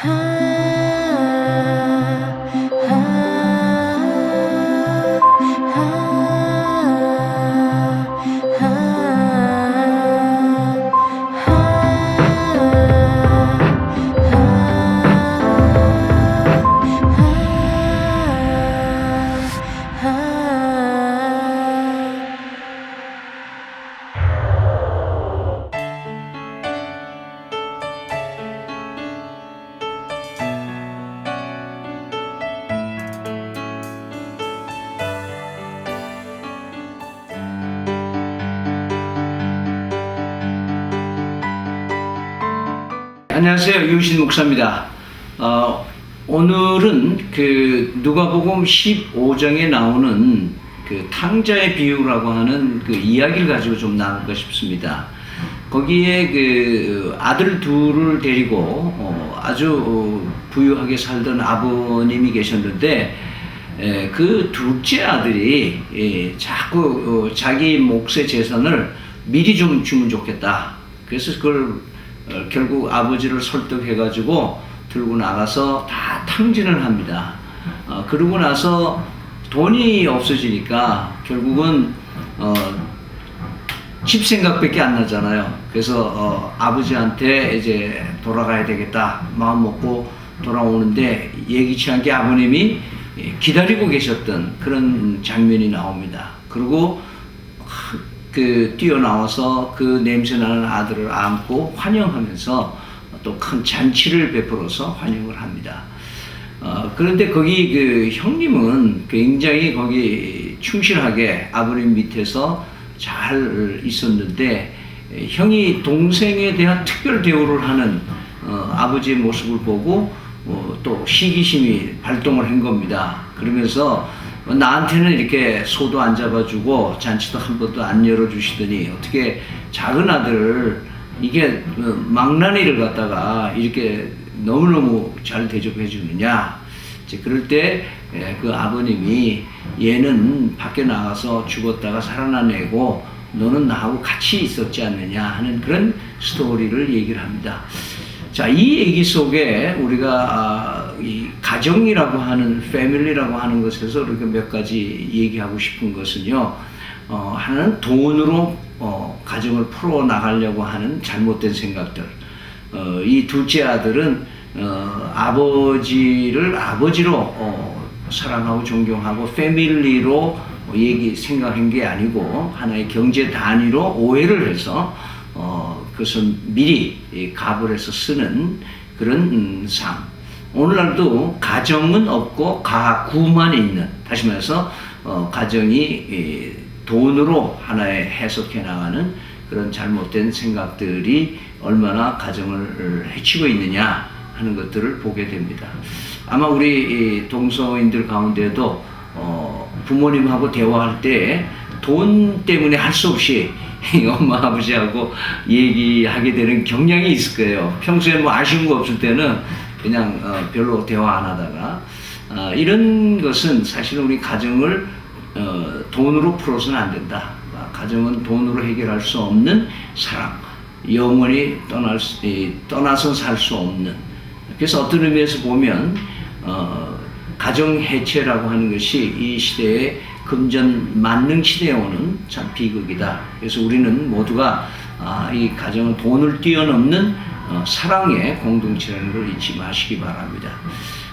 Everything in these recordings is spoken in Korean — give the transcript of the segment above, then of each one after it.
high. 안녕하세요. 유신 목사입니다. 어, 오늘은 그 누가복음 15장에 나오는 그 탕자의 비유라고 하는 그 이야기를 가지고 좀 나눌까 싶습니다. 거기에 그 아들 둘을 데리고 어, 아주 어, 부유하게 살던 아버님이 계셨는데 에, 그 둘째 아들이 예, 자꾸 어, 자기 몫의 재산을 미리 좀 주면 좋겠다. 그래서 그걸 어, 결국 아버지를 설득해가지고 들고 나가서 다 탕진을 합니다. 어, 그러고 나서 돈이 없어지니까 결국은 어, 집 생각밖에 안 나잖아요. 그래서 어, 아버지한테 이제 돌아가야 되겠다 마음 먹고 돌아오는데 예기치 않게 아버님이 예, 기다리고 계셨던 그런 장면이 나옵니다. 그리고 그 뛰어나와서 그 냄새나는 아들을 안고 환영하면서 또 큰 잔치를 베풀어서 환영을 합니다. 어, 그런데 거기 그 형님은 굉장히 거기 충실하게 아버님 밑에서 잘 있었는데 에, 형이 동생에 대한 특별 대우를 하는 어, 아버지의 모습을 보고 어, 또 시기심이 발동을 한 겁니다. 그러면서 어, 나한테는 이렇게 소도 안 잡아주고 잔치도 한 번도 안 열어주시더니 어떻게 작은 아들을 이게 어, 망나니를 갖다가 이렇게 너무너무 잘 대접해 주느냐. 이제 그럴 때 그 아버님이 얘는 밖에 나가서 죽었다가 살아나내고 너는 나하고 같이 있었지 않느냐 하는 그런 스토리를 얘기를 합니다. 자, 이 얘기 속에 우리가 아, 이 가정이라고 하는 패밀리라고 하는 것에서 우리가 몇 가지 얘기하고 싶은 것은요. 어, 하나는 돈으로 어, 가정을 풀어 나가려고 하는 잘못된 생각들. 어, 이 둘째 아들은 어, 아버지를 아버지로 어, 사랑하고 존경하고 패밀리로 얘기 생각한 게 아니고 하나의 경제 단위로 오해를 해서 어, 그것은 미리 이 갑을 해서 쓰는 그런 음, 삶. 오늘날도 가정은 없고 가구만 있는 다시 말해서 어, 가정이 이, 돈으로 하나의 해석해 나가는 그런 잘못된 생각들이 얼마나 가정을 해치고 있느냐 하는 것들을 보게 됩니다. 아마 우리 이 동서인들 가운데도 어, 부모님하고 대화할 때 돈 때문에 할 수 없이 엄마 아버지하고 얘기하게 되는 경향이 있을 거예요. 평소에 뭐 아쉬운 거 없을 때는 그냥 어, 별로 대화 안 하다가 어, 이런 것은 사실 우리 가정을 어, 돈으로 풀어서는 안 된다. 아, 가정은 돈으로 해결할 수 없는 사랑, 영원히 떠날 수, 이, 떠나서 살 수 없는. 그래서 어떤 의미에서 보면 어, 가정 해체라고 하는 것이 이 시대의 금전 만능 시대에 오는 참 비극이다. 그래서 우리는 모두가 아, 이 가정은 돈을 뛰어넘는 어, 사랑의 공동체라는 걸 잊지 마시기 바랍니다.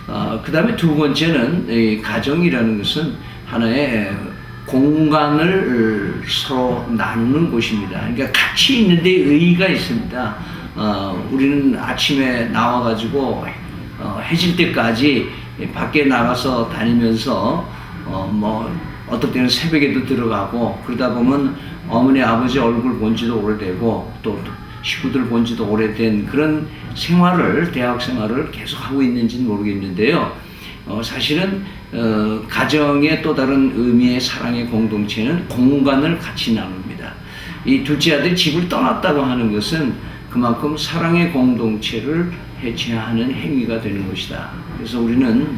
어, 그 다음에 두 번째는 이 가정이라는 것은 하나의 공간을 서로 나누는 곳입니다. 그러니까 같이 있는데 의의가 있습니다. 어, 우리는 아침에 나와가지고 어, 해질 때까지 밖에 나가서 다니면서 어, 뭐 어떨 때는 새벽에도 들어가고 그러다 보면 어머니 아버지 얼굴 본 지도 오래되고 또 식구들 본 지도 오래된 그런 생활을 대학 생활을 계속 하고 있는지는 모르겠는데요. 어, 사실은 어, 가정의 또 다른 의미의 사랑의 공동체는 공간을 같이 나눕니다. 이 둘째 아들이 집을 떠났다고 하는 것은 그만큼 사랑의 공동체를 해체하는 행위가 되는 것이다. 그래서 우리는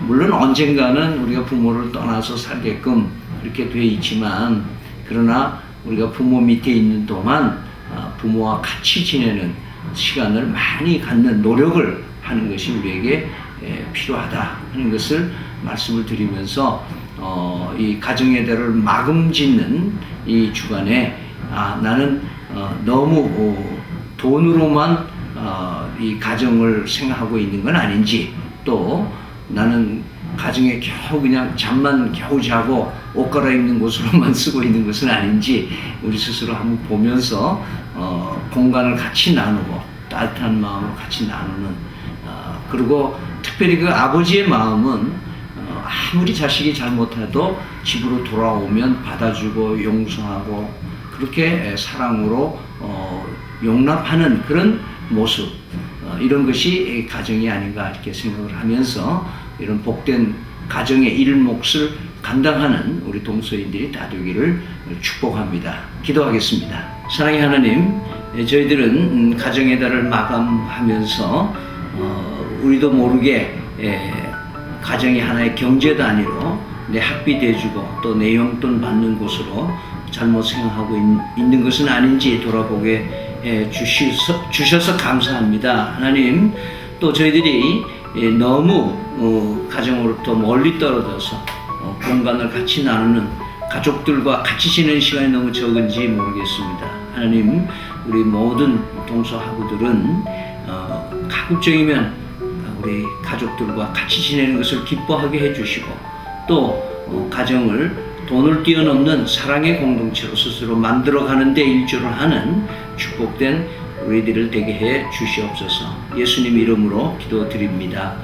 물론 언젠가는 우리가 부모를 떠나서 살게끔 그렇게 돼 있지만 그러나 우리가 부모 밑에 있는 동안 아, 부모와 같이 지내는 시간을 많이 갖는 노력을 하는 것이 우리에게 에, 필요하다 하는 것을 말씀을 드리면서 어, 이 가정의 대를 마금 짓는 이 주간에 아, 나는 어, 너무 어, 돈으로만 어, 이 가정을 생각하고 있는 건 아닌지 또 나는 가정에 겨우 그냥 잠만 겨우 자고 옷 갈아입는 곳으로만 쓰고 있는 것은 아닌지 우리 스스로 한번 보면서 어, 공간을 같이 나누고 따뜻한 마음을 같이 나누는 어, 그리고 특별히 그 아버지의 마음은 어, 아무리 자식이 잘못해도 집으로 돌아오면 받아주고 용서하고 그렇게 사랑으로 어, 용납하는 그런 모습. 어, 이런 것이 가정이 아닌가 이렇게 생각을 하면서 이런 복된 가정의 일몫을 감당하는 우리 동서인들이 다 되기를 축복합니다. 기도하겠습니다. 사랑의 하나님, 예, 저희들은 음, 가정의 달을 마감하면서 어, 우리도 모르게 예, 가정이 하나의 경제 단위로 내 학비 대주고 또 내 용돈 받는 곳으로 잘못 생각하고 있, 는 것은 아닌지 돌아보게 해 주셔서, 주셔서 감사합니다. 하나님 또 저희들이 예, 너무 어, 가정으로부터 멀리 떨어져서 어, 공간을 같이 나누는 가족들과 같이 지내는 시간이 너무 적은지 모르겠습니다. 하나님 우리 모든 동서하구들은 어, 가급적이면 우리 가족들과 같이 지내는 것을 기뻐하게 해주시고 또 어, 가정을 돈을 뛰어넘는 사랑의 공동체로 스스로 만들어가는 데 일조를 하는 축복된 우리들을 되게 해 주시옵소서 예수님 이름으로 기도드립니다.